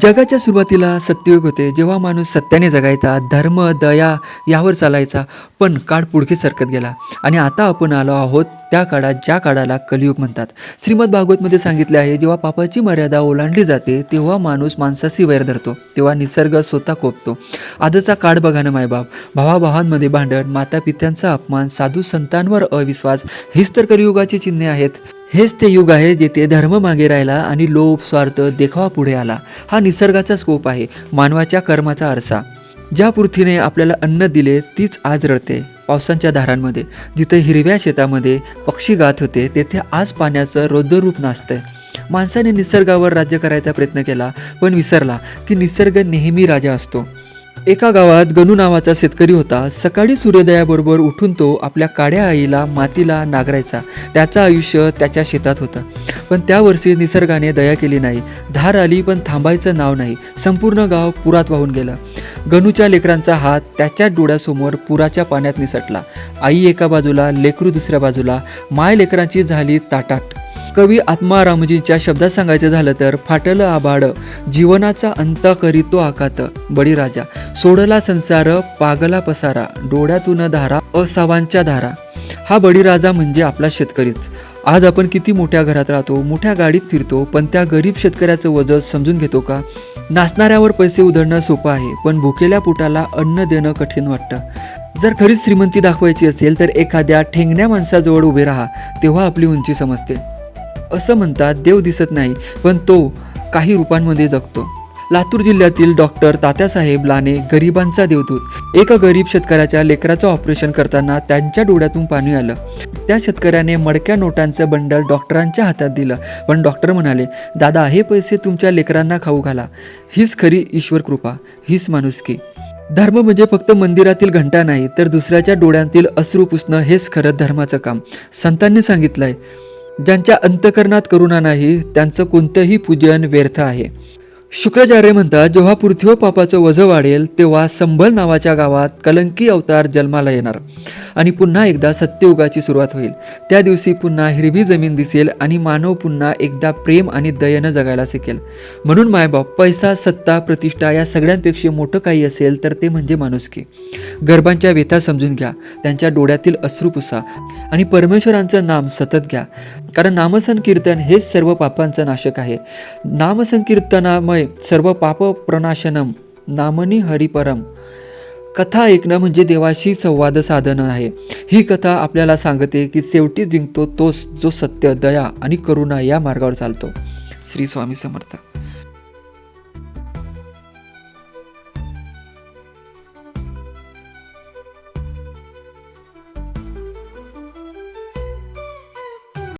जगाच्या सुरुवातीला सत्ययुग होते जेव्हा माणूस सत्याने जगायचा धर्म दया यावर चालायचा पण काळ पुढे सरकत गेला. आणि आता आपण आलो आहोत त्या काळात ज्या काळाला कलियुग म्हणतात. श्रीमद भागवतमध्ये सांगितले आहे जेव्हा पापाची मर्यादा ओलांडली जाते तेव्हा माणूस माणसाशी वैर धरतो तेव्हा निसर्ग स्वतः कोपतो. आजचा काळ बघा ना मायबाप भावाभावांमध्ये भांडण माता पित्यांचा अपमान साधू संतांवर अविश्वास हीच तर कलियुगाची चिन्हे आहेत. हेच ते युग आहे जेथे धर्म मागे राहिला आणि लोभ स्वार्थ देखावा पुढे आला. हा निसर्गाचा स्कोप आहे मानवाच्या कर्माचा आरसा. ज्या पृथ्वीने आपल्याला अन्न दिले तीच आज रडते. पावसांच्या धारांमध्ये जिथे हिरव्या शेतामध्ये पक्षी गात होते तेथे आज पाण्याचं रौद्ररूप नाचतंय. माणसाने निसर्गावर राज्य करायचा प्रयत्न केला पण विसरला की निसर्ग नेहमी राजा असतो. एका गावात गणू नावाचा शेतकरी होता. सकाळी सूर्योदयाबरोबर उठून तो आपल्या काड्या आईला मातीला नागरायचा. त्याचं आयुष्य त्याच्या शेतात होतं. पण त्या वर्षी निसर्गाने दया केली नाही. धार आली पण थांबायचं नाव नाही. संपूर्ण गाव पुरात वाहून गेलं. गणूच्या लेकरांचा हात त्याच्या डोळ्यासमोर पुराच्या पाण्यात निसटला. आई एका बाजूला लेकरू दुसऱ्या बाजूला. माय लेकरांची झाली ताटाट कवी आत्मारामजींच्या शब्दात सांगायचं झालं तर फाटल आबाड जीवनाचा अंत करीतो आकात बळीराजा सोडला संसार पागला पसारा डोळ्यातून धारा असावांच्या धारा. हा बळीराजा म्हणजे आपला शेतकरीच. आज आपण किती मोठ्या घरात राहतो मोठ्या गाडीत फिरतो पण त्या गरीब शेतकऱ्याचं वजन समजून घेतो का? नाचणाऱ्यावर पैसे उधळणं सोपं आहे पण भुकेल्या पोटाला अन्न देणं कठीण वाटतं. जर खरीच श्रीमंती दाखवायची असेल तर एखाद्या ठेंगण्या माणसाजवळ उभे राहा तेव्हा आपली उंची समजते. असं म्हणतात देव दिसत नाही पण तो काही रूपांमध्ये जगतो. लातूर जिल्ह्यातील डॉक्टर तात्यासाहेब लाने गरिबांचा देवदूत. एका गरीब शेतकऱ्याच्या लेकराचं ऑपरेशन करताना त्यांच्या डोळ्यातून पाणी आलं. त्या शेतकऱ्याने मडक्या नोटांचं बंडल डॉक्टरांच्या हातात दिलं. पण डॉक्टर म्हणाले दादा हे पैसे तुमच्या लेकरांना खाऊ घाला. हीच खरी ईश्वर कृपा हीच माणुसकी. धर्म म्हणजे फक्त मंदिरातील घंटा नाही तर दुसऱ्याच्या डोळ्यांतील अश्रू पुसणं हेच खरं धर्माचं काम. संतांनी सांगितलंय ज्यांच्या अंतकरणात करुणा नाही त्यांचं कोणतंही पूजन व्यर्थ आहे. शुक्राचार्य म्हणतात जेव्हा पृथ्वीवर पापाचं वजं वाढेल तेव्हा संभल नावाच्या गावात कलंकी अवतार जन्माला येणार. आणि पुन्हा एकदा सत्ययुगाची सुरुवात होईल. त्या दिवशी पुन्हा हिरवी जमीन दिसेल आणि मानव पुन्हा एकदा प्रेम आणि दयेनं जगायला शिकेल. म्हणून मायबाप पैसा सत्ता प्रतिष्ठा या सगळ्यांपेक्षा मोठं काही असेल तर ते म्हणजे माणुसकी. गर्भांच्या व्यथा समजून घ्या. त्यांच्या डोळ्यातील अश्रू पुसा. आणि परमेश्वरांचं नाम सतत घ्या. कारण नामसंकीर्तन हेच सर्व पापांचं नाशक आहे. नामसंकीर्तनामय सर्व पाप प्रणाशनम नामनी हरिपरम. कथा ऐकणं म्हणजे देवाशी संवाद साधणं आहे. ही कथा आपल्याला सांगते की शेवटी जिंकतो तोच जो सत्य दया आणि करुणा या मार्गावर चालतो. श्री स्वामी समर्थ.